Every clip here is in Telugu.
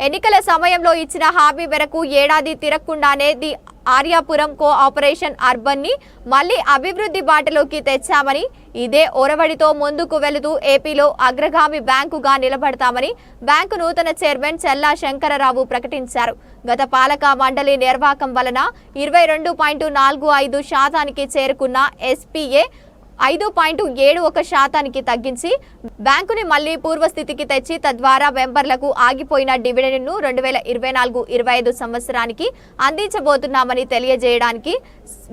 ఎన్నికల సమయంలో ఇచ్చిన హామీ మేరకు ఏడాది తిరగకుండానే ది ఆర్యాపురం కో ఆపరేషన్ అర్బన్ని మళ్ళీ అభివృద్ధి బాటలోకి తెచ్చామని ఇదే ఒరవడితో ముందుకు వెళుతూ ఏపీలో అగ్రగామి బ్యాంకుగా నిలబడతామని బ్యాంకు నూతన చైర్మన్ చెల్లా శంకరరావు ప్రకటించారు. గత పాలక మండలి నిర్వాహకం వలన ఇరవై రెండు పాయింట్ నాలుగు ఐదు శాతానికి చేరుకున్న ఎస్పీఏ ఐదు పాయింట్ ఏడు ఒక శాతానికి తగ్గించి బ్యాంకుని మళ్ళీ పూర్వస్థితికి తెచ్చి తద్వారా మెంబర్లకు ఆగిపోయిన డివిడెండ్ను రెండు వేల ఇరవై నాలుగు ఇరవై ఐదు సంవత్సరానికి అందించబోతున్నామని తెలియజేయడానికి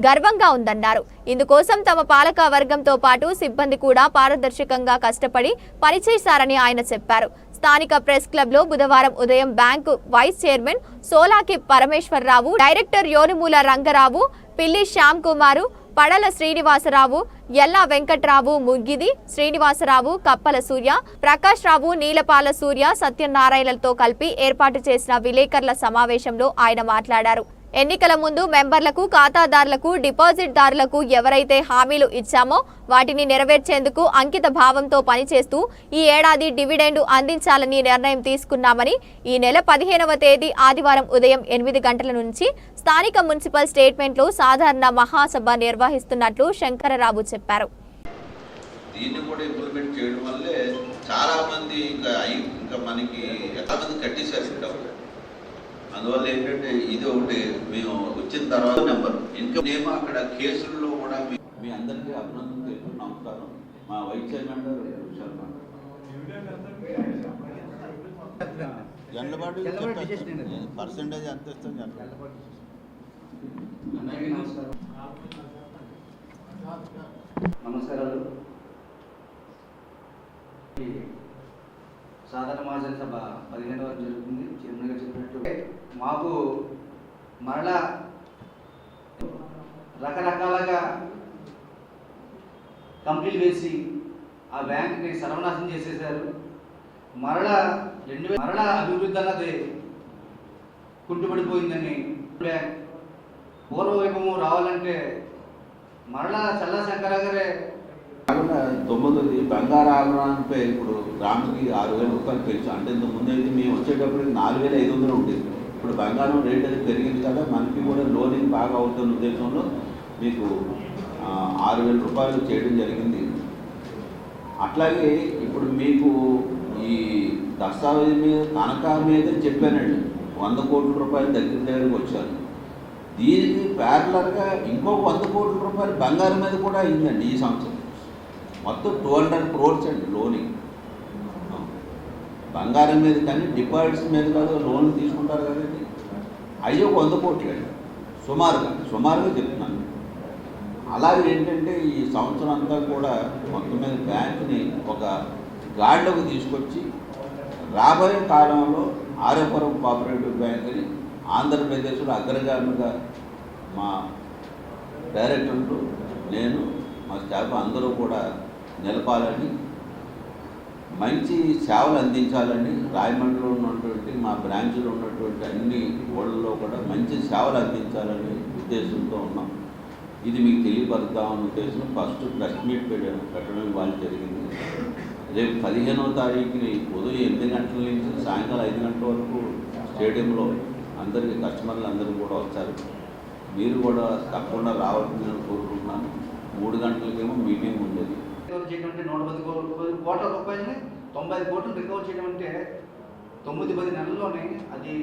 గర్వంగా ఉందన్నారు. ఇందుకోసం తమ పాలక వర్గంతో పాటు సిబ్బంది కూడా పారదర్శకంగా కష్టపడి పనిచేశారని ఆయన చెప్పారు. స్థానిక ప్రెస్ క్లబ్లో బుధవారం ఉదయం bank vice chairman Solaki Parameswararao director Yonimula Rangarao Pilli Shyam Kumar పడల Srinivasarao ఎల్లా వెంకట్రావు ముగ్గిది శ్రీనివాసరావు కప్పల సూర్య ప్రకాష్ రావు నీలపాల సూర్య సత్యనారాయణలతో కలిపి ఏర్పాటు చేసిన విలేకరుల సమావేశంలో ఆయన మాట్లాడారు. ఎన్నికల ముందు మెంబర్లకు ఖాతాదారులకు డిపాజిట్దారులకు ఎవరైతే హామీలు ఇచ్చామో వాటిని నెరవేర్చేందుకు అంకిత భావంతో పనిచేస్తూ ఈ ఏడాది డివిడెండ్ అందించాలని నిర్ణయం తీసుకున్నామని ఈ నెల పదిహేనవ తేదీ ఆదివారం ఉదయం ఎనిమిది గంటల నుంచి స్థానిక మున్సిపల్ స్టేట్మెంట్లో సాధారణ మహాసభ నిర్వహిస్తున్నట్లు శంకరరావు చెప్పారు. దీన్ని కూడా ఇంప్లిమెంట్ చేయడం వల్లే చాలా మంది ఇంకా ఇంకా మనకి చాలా మంది కట్టేశారు ఈ డబ్బు అందువల్ల ఏంటంటే ఇది ఒకటి మేము వచ్చిన తర్వాత నెంబర్. ఇంకా మేము అక్కడ కేసుల్లో కూడా మీ- అందరికీ అభినందన తెలుపు నమస్కారం మా వైస్ చైర్మన్ గారు పర్సంటేజ్ ఎంత ఇస్తుంది నమస్కారాలు. సాధారణ మహాజన సభ పదిహేను వరకు జరుగుతుంది. చైర్మన్ గారు చెప్పినట్టు మాకు మరలా రకరకాలుగా కంప్లీట్ వేసి ఆ బ్యాంక్ని సర్వనాశనం చేసేసారు మరలా రెండు మరలా అభివృద్ధి అన్నది కుంటుపడిపోయిందని బ్యాంక్ పూర్వవైభవం రావాలంటే మరలా చల్లా శంకర గారే కాకుండా తొమ్మిది బంగారు ఆభరణాలపై ఇప్పుడు గ్రాముకి ఆరు వేల రూపాయలు పెంచు. అంటే ఇంతకు ముందు అయితే మేము వచ్చేటప్పుడు నాలుగు వేల ఐదు వందలు ఉండేది. ఇప్పుడు బంగారం రేట్ అనేది పెరిగింది కదా మనకి కూడా లోనింగ్ బాగా అవుతున్న ఉద్దేశంలో మీకు ఆరు వేల రూపాయలు చేయడం జరిగింది. అట్లాగే ఇప్పుడు మీకు ఈ దస్తావేజ్ మీద తనఖా మీద చెప్పానండి. వంద కోట్ల రూపాయలు దగ్గర దగ్గరకు వచ్చారు. దీనికి ప్యారలర్గా ఇంకొక వంద కోట్ల రూపాయలు బంగారం మీద కూడా అయిందండి ఈ సంవత్సరం. మొత్తం టూ హండ్రెడ్ క్రోర్స్ అండి లోనింగ్ బంగారం మీద కానీ డిపాజిట్స్ మీద కాదు లోన్ తీసుకుంటారు కదండి అయ్యో ఒక వంద కోట్లు అండి. సుమారుగా సుమారుగా చెప్తున్నాను. అలాగే ఏంటంటే ఈ సంవత్సరం అంతా కూడా మొత్తం మీద బ్యాంకుని ఒక గాడిలోకి తీసుకొచ్చి రాబోయే కాలంలో ఆర్యపురం కోఆపరేటివ్ బ్యాంకుని ఆంధ్రప్రదేశ్లో అగ్రగామిగా మా డైరెక్టర్లు నేను మా స్టాఫ్ అందరూ కూడా నిలపాలని మంచి సేవలు అందించాలని రాయమండ్రిలో ఉన్నటువంటి మా బ్రాంచ్లో ఉన్నటువంటి అన్ని ఊళ్ళలో కూడా మంచి సేవలు అందించాలని ఉద్దేశంతో ఉన్నాం. ఇది మీకు తెలియపరుద్దామన్న ఉద్దేశం ఫస్ట్ ప్రెస్ మీట్ పెట్టాను పెట్టడం ఇవాళ జరిగింది. రేపు పదిహేనవ తారీఖుని ఉదయం ఎనిమిది గంటల నుంచి సాయంకాలం ఐదు గంటల వరకు స్టేడియంలో అందరికీ కస్టమర్లు అందరూ కూడా వచ్చారు. మీరు కూడా తప్పకుండా రావాలని కోరుకుంటున్నాను. మూడు గంటలకేమో మీటింగ్ ఉండేది. రికవర్ చేయడం అంటే నూట పది కో- కోట్ల రూపాయలని తొంభై ఐదు కోట్లు రికవర్ చేయడం అంటే తొమ్మిది పది నెలల్లోనే అది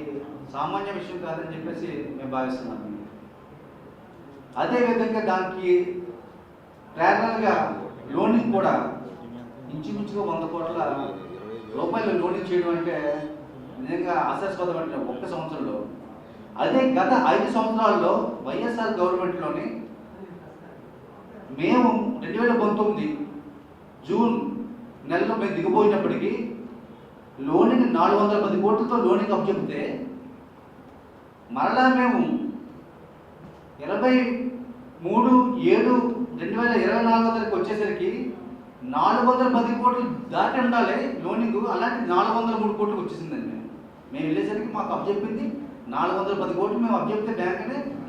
సామాన్య విషయం కాదని చెప్పేసి మేము భావిస్తున్నాము అదేవిధంగా దానికి ప్రేరణగా లోనింగ్ కూడా ఇంచుమించుగా వంద కోట్ల రూపాయలు లోనింగ్ చేయడం అంటే నిజంగా ఆశాస్పదం అంటే ఒక్క సంవత్సరంలో. అదే గత ఐదు సంవత్సరాల్లో వైఎస్ఆర్ గవర్నమెంట్లోని మేము రెండు వేల పంతొమ్మిది జూన్ నెలలో మేము దిగిపోయినప్పటికీ లోనికి నాలుగు వందల పది కోట్లతో లోనికి అప్పచెప్తే మరలా మేము ఇరవై మూడు ఏడు రెండు వేల ఇరవై నాలుగో తారీఖు వచ్చేసరికి నాలుగు వందల పది కోట్లు దాటి ఉండాలి లోనింగ్. అలాంటి నాలుగు వందల మూడు కోట్లకు వచ్చేసిందండి మేము. మేము వెళ్ళేసరికి మాకు అప్పచెప్పింది నాలుగు వందల పది కోట్లు మేము అప్పచెప్తే బ్యాంక్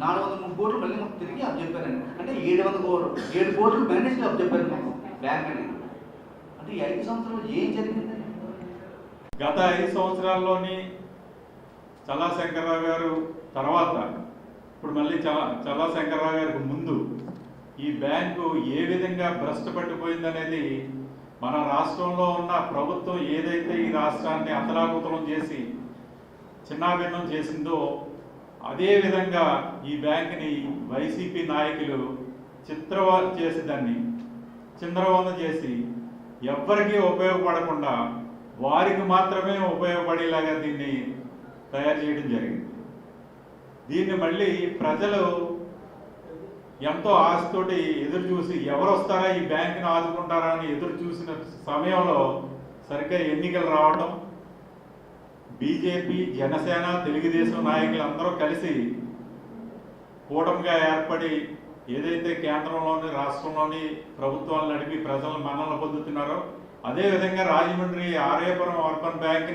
నాలుగు వందల మూడు కోట్లు మళ్ళీ మాకు తిరిగి అప్పచెప్పారండి అంటే ఏడు వందల కోట్లు ఏడు కోట్లు మేనేజ్ అప్పచెప్పారు మాకు బ్యాంక్ అనేది ఈ ఐదు సంవత్సరాలు ఏం జరిగింది? గత ఐదు సంవత్సరాల్లోని చల్లా శంకర్రావు గారు తర్వాత ఇప్పుడు మళ్ళీ చల్లా చల్లా శంకర్రావు గారికి ముందు ఈ బ్యాంకు ఏ విధంగా భ్రష్టు పట్టిపోయిందనేది మన రాష్ట్రంలో ఉన్న ప్రభుత్వం ఏదైతే ఈ రాష్ట్రాన్ని అతలాకుతలం చేసి చిన్నాభిన్నం చేసిందో అదే విధంగా ఈ బ్యాంకుని వైసీపీ నాయకులు చిత్రవాద చేసి దాన్ని చిందరవంద చేసి ఎవ్వరికీ ఉపయోగపడకుండా వారికి మాత్రమే ఉపయోగపడేలాగా దీన్ని తయారు చేయడం జరిగింది. దీన్ని మళ్ళీ ప్రజలు ఎంతో ఆశతోటి ఎదురు చూసి ఎవరు వస్తారా ఈ బ్యాంకును ఆదుకుంటారా అని ఎదురు చూసిన సమయంలో సరిగ్గా ఎన్నికలు రావడం బీజేపీ జనసేన తెలుగుదేశం నాయకులు అందరూ కలిసి కూటమిగా ఏర్పడి ఏదైతే కేంద్రంలోని రాష్ట్రంలోని ప్రభుత్వాలు నడిపి ప్రజలు మన్నలు పొందుతున్నారో అదేవిధంగా రాజమండ్రి ఆర్యపురం అర్బన్ బ్యాంక్